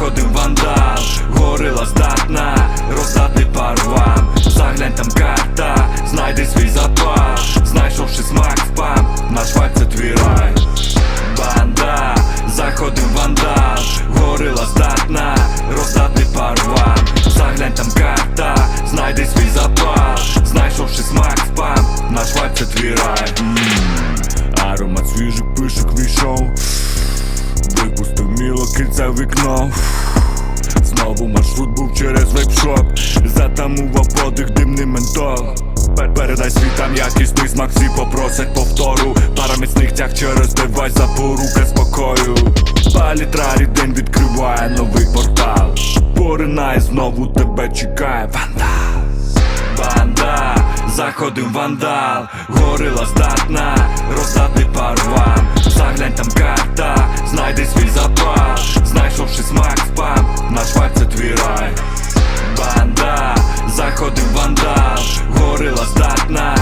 вандал, горила здатна, роздати пару вам. Заглянь там карта, знайди свій запас Знайшовши смак спам, наш вайб це твій рай. Банда, заходив вандал, горила здатна, роздати пару вам. Заглянь там карта, знайди свій запас Знайшовши смак спам, наш вайб це твій рай. Аромат свіжих пишок війшов. Випустив кільце вікно. Знову маршрут був через вейпшоп Затамував подих димний ментол Пер- Передай світам якісний смак, всі попросять повтору. Пара міцних тяг через девайс запорука спокою. Палітрарі день відкриває новий портал. Поринає знову тебе чекає вандал. Банда, заходив вандал, горила здатна, роздати пару свій запас Знайшовши смак спам, наш вайб це твій рай. Банда, заходив вандал, горила здатна,